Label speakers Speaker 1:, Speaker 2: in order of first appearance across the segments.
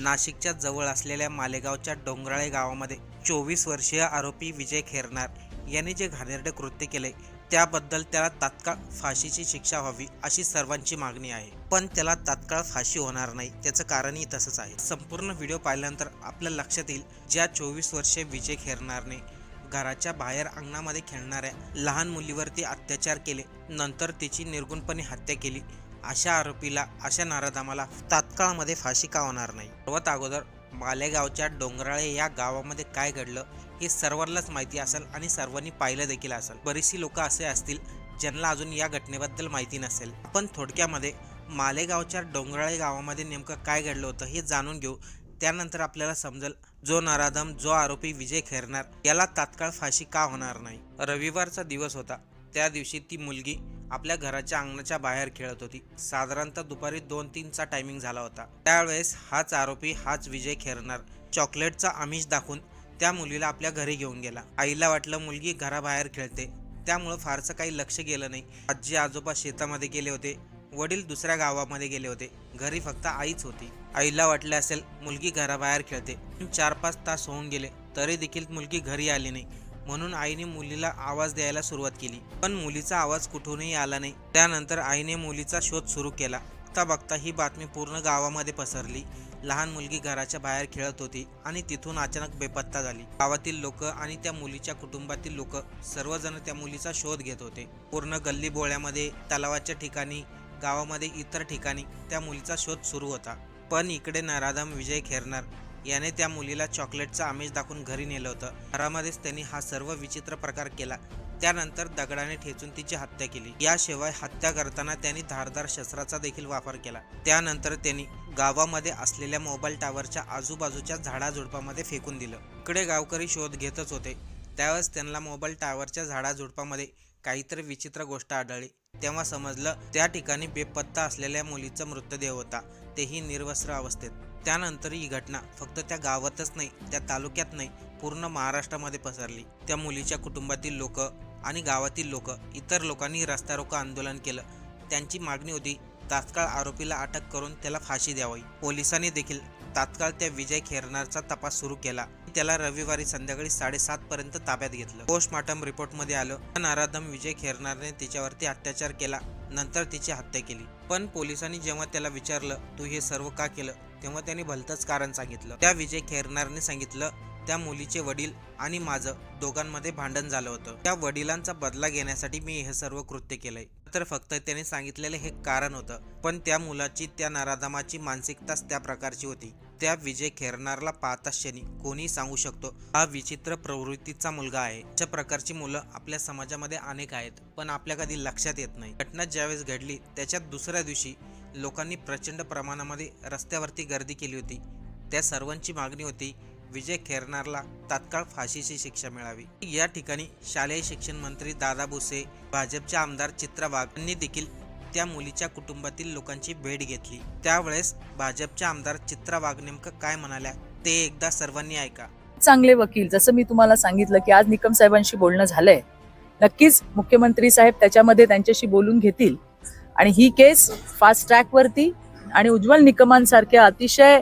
Speaker 1: नाशिकच्या जवळ असलेल्या मालेगावच्या डोंगराळे गावामध्ये चोवीस वर्षीय आरोपी विजय खेरनार यांनी जे घाणेरडे कृत्य केले त्याबद्दल त्याला तात्काळ फाशीची शिक्षा व्हावी अशी सर्वांची मागणी आहे. पण त्याला तात्काळ फाशी होणार नाही त्याचं कारणही तसंच आहे. संपूर्ण व्हिडिओ पाहिल्यानंतर आपल्या लक्षात येईल ज्या चोवीस वर्षीय विजय खेरनारने घराच्या बाहेर अंगणामध्ये खेळणाऱ्या लहान मुलीवरती अत्याचार केले नंतर तिची निर्गुणपणे हत्या केली अशा आरोपीला अशा नाराधामाला तात्काळमध्ये फाशी का होणार नाही? सर्वात अगोदर मालेगावच्या डोंगराळे या गावामध्ये काय घडलं हे सर्वांनाच माहिती असेल आणि सर्वांनी पाहिलं देखील असेल. बरीचशी लोक असे असतील ज्यांना अजून या घटनेबद्दल माहिती नसेल. आपण थोडक्यामध्ये मालेगावच्या डोंगराळे गावामध्ये नेमकं काय घडलं होतं हे जाणून घेऊ. त्यानंतर आपल्याला समजेल जो नराधम जो आरोपी विजय खेरणार याला तात्काळ फाशी का होणार नाही? रविवारचा दिवस होता. त्या दिवशी ती मुलगी आपल्या घराच्या अंगणाच्या बाहेर खेळत होती. साधारणतः दुपारी दोन तीनचा टायमिंग झाला होता. त्यावेळेस हाच आरोपी हाच विजय खेरणार. चॉकलेटचा आमिष दाखवून त्या मुलीला आपल्या घरी घेऊन गेला. आईला वाटलं मुलगी घराबाहेर खेळते. त्यामुळं फारसं काही लक्ष गेलं नाही. आजी आजोबा शेतामध्ये गेले होते. वडील दुसऱ्या गावामध्ये गेले होते. घरी फक्त आईच होती. आईला वाटले असेल मुलगी घराबाहेर खेळते. चार पाच तास होऊन गेले. तरी देखील मुलगी घरी आली नाही. म्हणून आईने मुलीला आवाज द्यायला सुरुवात केली. पण मुलीचा आवाज कुठूनही आला नाही. त्यानंतर आईने मुलीचा शोध सुरू केला. बघता बघता ही बातमी पूर्ण गावामध्ये पसरली. लहान मुलगी घराच्या बाहेर खेळत होती आणि तिथून अचानक बेपत्ता झाली. गावातील लोक आणि त्या मुलीच्या कुटुंबातील लोक सर्वजण त्या मुलीचा शोध घेत होते. पूर्ण गल्ली बोळ्यामध्ये तलावाच्या ठिकाणी गावामध्ये इतर ठिकाणी त्या मुलीचा शोध सुरू होता. पण इकडे नराधम विजय खेरणार याने त्या मुलीला चॉकलेटचा आमिष दाखवून घरी नेलं होतं. घरामध्येच त्यांनी हा सर्व विचित्र प्रकार केला. त्यानंतर दगडाने ठेचून तिची हत्या केली. याशिवाय हत्या करताना त्यांनी धारदार शस्त्राचा देखील वापर केला. त्यानंतर त्यांनी गावामध्ये असलेल्या मोबाईल टावरच्या आजूबाजूच्या झाडाझुडपामध्ये फेकून दिलं. इकडे गावकरी शोध घेतच होते. त्यावेळेस त्यांना मोबाईल टावरच्या झाडाझुडपामध्ये काहीतरी विचित्र गोष्ट आढळली. तेव्हा समजलं त्या ठिकाणी बेपत्ता असलेल्या मुलीचा मृतदेह होता. तेही निर्वस्त्र अवस्थेत. त्यानंतर ही घटना फक्त त्या गावातच नाही त्या तालुक्यात नाही पूर्ण महाराष्ट्रामध्ये पसरली. त्या मुलीच्या कुटुंबातील लोक आणि गावातील लोक इतर लोकांनी रस्ता रोको आंदोलन केलं. त्यांची मागणी होती तात्काळ आरोपीला अटक करून त्याला फाशी द्यावी. पोलिसांनी देखील तात्काळ त्या विजय खेरनारचा तपास सुरू केला. त्याला रविवारी संध्याकाळी साडेसात पर्यंत ताब्यात घेतलं. पोस्टमार्टम रिपोर्टमध्ये आलं नाराधम विजय खेरनारने तिच्यावरती अत्याचार केला. नंतर तिची हत्या केली. पण पोलिसांनी जेव्हा त्याला विचारलं तू हे सर्व का केलं? तेव्हा त्याने भलतंच कारण सांगितलं. त्या विजय खेरनारने सांगितलं त्या मुलीचे वडील आणि माझं दोघांमध्ये भांडण झालं होतं. त्या वडिलांचा बदला घेण्यासाठी मी हे सर्व कृत्य केलंय. तर फक्त त्याने सांगितलेलं हे कारण होतं पण त्या मुलाची त्या नराधमाची मानसिकताच त्या प्रकारची होती. त्या विजय खेरणारला पाहता क्षणी कोणी सांगू शकतो. हा विचित्र प्रवृत्तीचा मुलगा आहे. अशा प्रकारची मुलं आपल्या समाजामध्ये अनेक आहेत पण आपल्या कधी लक्षात येत नाही. घटना ज्यावेळेस घडली त्याच्या दुसऱ्या दिवशी लोकांनी प्रचंड प्रमाणामध्ये रस्त्यावरती गर्दी केली होती. त्या सर्वांची मागणी होती विजय खेरनारला तात्काळ फाशीची शिक्षा मिळावी. या ठिकाणी शालेय शिक्षण मंत्री दादा भुसे भाजपचे आमदार चित्रा वाघ यांनी देखील त्या मुलीच्या कुटुंबातील लोकांची भेट घेतली. त्यावेळेस भाजपच्या आमदार चित्रा वाघ नेमकं काय म्हणाल्या ते एकदा सर्वांनी ऐका.
Speaker 2: चांगले वकील जसं मी तुम्हाला सांगितलं की आज निकम साहेबांशी बोलणं झालंय. नक्कीच मुख्यमंत्री साहेब त्याच्यामध्ये त्यांच्याशी बोलून घेतील. आणि ही केस फास्ट ट्रॅक वरती आणि उज्ज्वल निकमांसारख्या अतिशय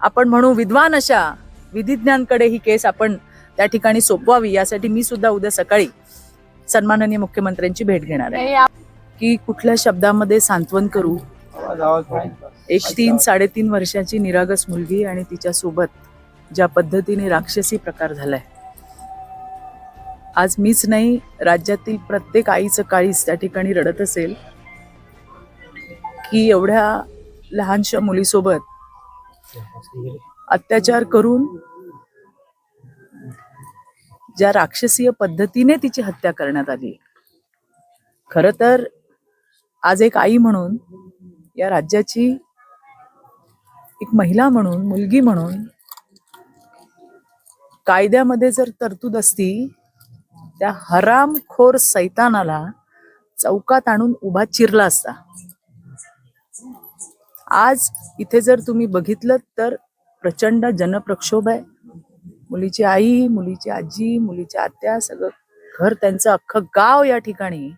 Speaker 2: आपण म्हणू विद्वान अशा विधिज्ञांकडे ही केस आपण त्या ठिकाणी सोपवावी यासाठी मी सुद्धा उद्या सकाळी सन्माननीय मुख्यमंत्र्यांची भेट घेणार आहे. की कुठल्या शब्दामध्ये सांत्वन करू? एक तीन साडेतीन वर्षाची निरागस मुलगी आणि तिच्या सोबत ज्या पद्धतीने राक्षसी प्रकार झालाय. आज मीच नाही राज्यातील प्रत्येक आईचं काळीच त्या ठिकाणी रडत असेल की एवढ्या लहानशा मुलीसोबत अत्याचार करून ज्या राक्षसीय पद्धतीने तिची हत्या करण्यात आली. खर तर आज एक आई म्हणून या राज्याची एक महिला म्हणून मुलगी म्हणून कायद्यामध्ये जर तरतूद असती त्या हरामखोर सैतानाला चौकात आणून उभा चिरला असता. आज इथे जर तुम्ही बघितलं तर प्रचंड जनप्रक्षोभ आहे. मुलीची आई मुलीची आजी मुलीची आत्या सगळं घर त्यांचं अख्खं गाव या ठिकाणी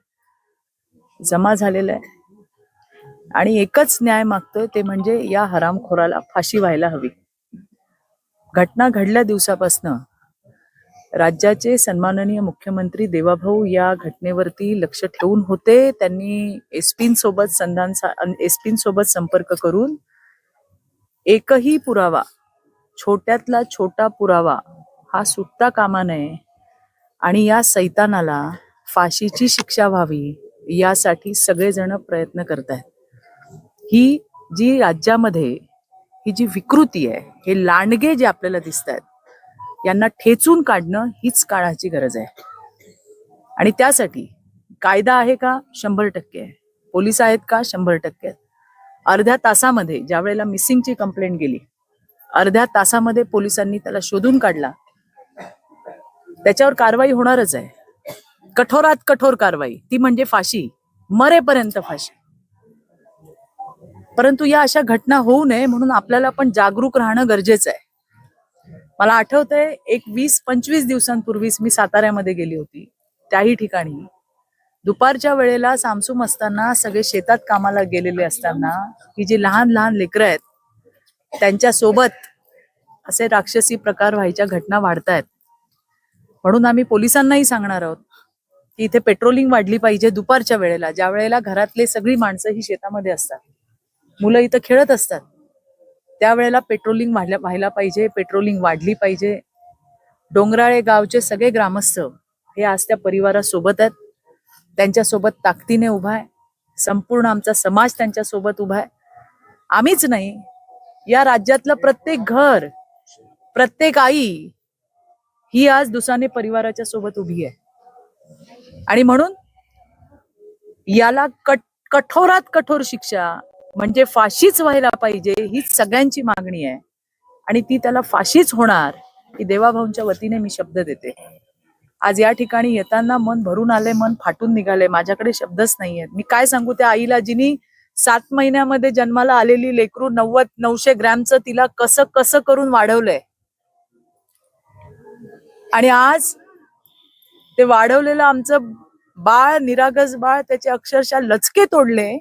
Speaker 2: जमा झालेलं आहे. आणि एकच न्याय मागतोय ते म्हणजे या हरामखोराला फाशी व्हायला हवी. घटना घडल्या दिवसापासनं राज्याचे सन्माननीय मुख्यमंत्री देवाभाऊ या घटनेवरती लक्ष ठेवून होते. त्यांनी एसपींसोबत संधान संपर्क करून एकही पुरावा छोट्यातला छोटा पुरावा हा सुटता कामा नये. आणि या सैतानाला फाशीची शिक्षा व्हावी. यासाठी सगळेजण प्रयत्न करत आहेत ही जी राज्यामध्ये ही जी विकृती आहे हे लांडगे जे आपल्याला दिसत आहेत यांना ठेचून काढणं हीच काळाची गरज आहे. आणि त्यासाठी कायदा आहे का? शंभर टक्के आहे. पोलीस आहेत का? शंभर टक्के आहेत. अर्ध्या तासामध्ये ज्या वेळेला मिसिंगची कंप्लेंट गेली अर्ध्या तासामध्ये पोलिसांनी त्याला शोधून काढला त्याच्यावर कारवाई होणारच आहे. कठोरात कठोर कारवाई. ती म्हणजे फाशी. मरेपर्यंत फाशी. परंतु या अशा घटना होऊ नये म्हणून आपल्याला पण जागरूक राहणं गरजेचं आहे. मला आठवतंय एक वीस पंचवीस दिवसांपूर्वीच मी साताऱ्यामध्ये गेली होती. त्याही ठिकाणी. दुपारच्या वेळेला सामसूम असताना सगळे शेतात कामाला गेलेले असताना ही जी लहान लहान लेकरं आहेत त्यांच्यासोबत असे राक्षसी प्रकार व्हायच्या घटना वाढतायत. म्हणून आम्ही पोलिसांनाही सांगणार आहोत की इथे पेट्रोलिंग वाढली पाहिजे दुपारच्या वेळेला ज्या वेळेला घरातले सगळी माणसं ही शेतामध्ये असतात. मुलं इथं खेळत असतात. त्यावेळेला पेट्रोलिंग व्हायला व्हायला पाहिजे पेट्रोलिंग वाढली पाहिजे. डोंगराळे गावचे सगळे ग्रामस्थ हे आज त्या परिवारासोबत आहेत. त्यांच्यासोबत ताकदीने उभा आहे. संपूर्ण आमचा समाज त्यांच्यासोबत उभा आहे. आम्हीच नाही. या राज्यातलं प्रत्येक घर प्रत्येक आई ही आज दुसाने परिवाराच्या सोबत उभी आहे. आणि म्हणून याला कट कठोरात कठोर शिक्षा म्हणजे फाशीच व्हायला पाहिजे हीच सगळ्यांची मागणी आहे. आणि ती त्याला फाशीच होणार ही देवाभाऊंच्या वतीने मी शब्द देते. आज या ठिकाणी येताना मन भरून आले मन फाटून निघाले माझ्याकडे शब्दच नाहीयेत. मी काय सांगू त्या आईला जिनी सात महिन्यामध्ये जन्माला आलेली लेकरू नव्वद नऊशे ग्रॅमचं तिला कसं कसं करून वाढवलंय? आणि आज ते वाढवलेलं आमचं बाळ निरागस बाळ त्याचे अक्षरशः लचके तोडले.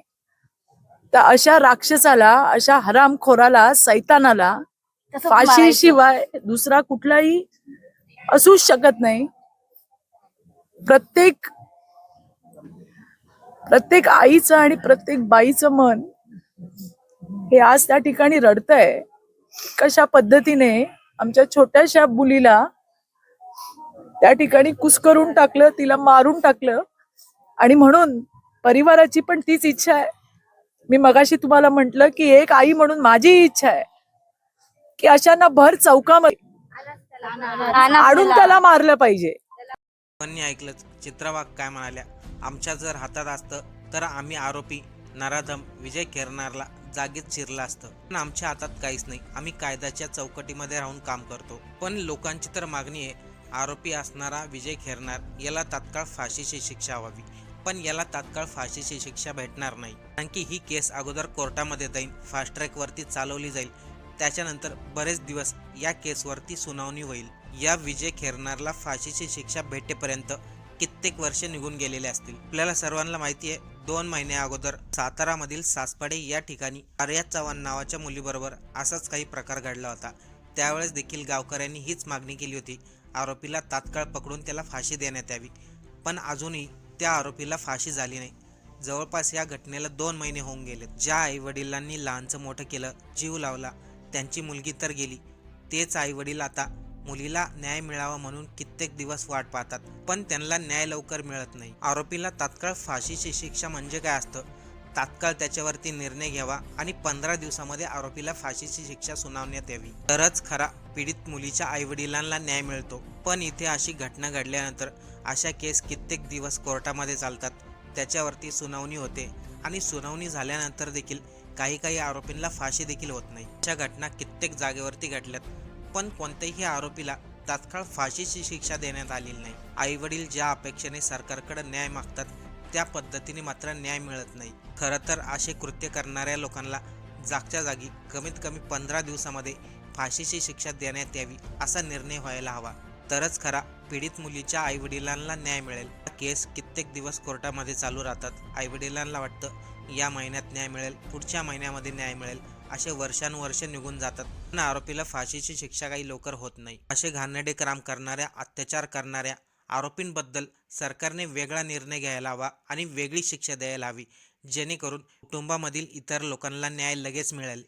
Speaker 2: तर अशा राक्षसाला अशा हरामखोराला सैतानाला फाशीशिवाय दुसरा कुठलाही असूच शकत नाही. प्रत्येक प्रत्येक आईचं आणि प्रत्येक बाईचं मन हे आज त्या ठिकाणी रडतंय. कशा पद्धतीने आमच्या छोट्याशा मुलीला त्या ठिकाणी कुस्करून टाकलं तिला मारून टाकलं. आणि म्हणून परिवाराची पण तीच इच्छा आहे. मी मगाशी तुम्हाला म्हंटल की एक आई म्हणून माझी इच्छा आहे. की अशांना भर चौकामध्ये आडून त्याला मारलं पाहिजे.
Speaker 1: ऐकलं ऐकलंच चित्रवाघ काय म्हणाल्या आमच्या जर हातात असतं तर आम्ही आरोपी नराधम विजय केरनारला जागेत चिरला असतं. पण आमच्या हातात काहीच नाही. आम्ही कायद्याच्या चौकटीमध्ये राहून काम करतो. पण लोकांची तर मागणी आहे आरोपी असणारा विजय खेरनार याला तात्काळ फाशीची शिक्षा व्हावी. पण याला तात्काळ फाशीची शिक्षा भेटणार नाही. कारण की ही केस अगोदर कोर्टामध्ये जाईल फास्ट ट्रॅकवरती चालवली जाईल. त्याच्यानंतर बरेच दिवस या केसवरती सुनावणी होईल. या विजय खेरनारला फाशीची शिक्षा भेटेपर्यंत कित्येक वर्ष निघून गेलेले असतील. आपल्याला सर्वांना माहिती आहे दोन महिन्या अगोदर सातारामधील सासपाडे या ठिकाणी आर्या चव्हाण नावाच्या मुलीबरोबर असाच काही प्रकार घडला होता. त्यावेळेस देखील गावकऱ्यांनी हीच मागणी केली होती. आरोपीला तात्काळ पकडून त्याला फाशी देण्यात यावी. पण अजूनही त्या आरोपीला फाशी झाली नाही. जवळपास या घटनेला दोन महिने होऊन गेले ज्या आई वडिलांनी लहानचं मोठं केलं जीव लावला त्यांची मुलगी तर गेली. तेच आई वडील आता मुलीला न्याय मिळावा म्हणून कित्येक दिवस वाट पाहतात. पण त्यांना न्याय लवकर मिळत नाही. आरोपीला तात्काळ फाशीची शिक्षा म्हणजे काय असतं? तात्काळ त्याच्यावरती निर्णय घ्यावा आणि पंधरा दिवसामध्ये आरोपीला फाशीची शिक्षा सुनावण्यात यावी. तरच खरा पीडित मुलीच्या आईवडिलांना न्याय मिळतो. पण इथे अशी घटना घडल्यानंतर अशा केस कित्येक दिवस कोर्टामध्ये चालतात. त्याच्यावरती सुनावणी होते आणि सुनावणी झाल्यानंतर देखील काही काही आरोपींना फाशी देखील होत नाही. अशा घटना कित्येक जागेवरती घडल्यात. पण कोणत्याही आरोपीला तात्काळ फाशीची शिक्षा देण्यात आलेली नाही. आई वडील ज्या अपेक्षेने सरकारकडे न्याय मागतात त्या पद्धतीने मात्र न्याय मिळत नाही. खरं तर असे कृत्य करणाऱ्या लोकांना जागच्या जागी कमीत कमी पंधरा दिवसामध्ये फाशीची शिक्षा देण्यात यावी असा निर्णय व्हायला हवा. तरच खरा पीडित मुलीच्या आईवडिलांना न्याय मिळेल. केस कित्येक दिवस कोर्टामध्ये चालू राहतात. आईवडिलांना वाटतं या महिन्यात न्याय मिळेल पुढच्या महिन्यामध्ये न्याय मिळेल असे वर्षानुवर्ष निघून जातात. पण आरोपीला फाशीची शिक्षा काही लवकर होत नाही. असे घाणेडे काम करणाऱ्या अत्याचार करणाऱ्या आरोपींबद्दल सरकारने वेगळा निर्णय घ्यायला हवा आणि वेगळी शिक्षा द्यायला हवी जेणेकरून कुटुंबामधील इतर लोकांना न्याय लगेच मिळेल.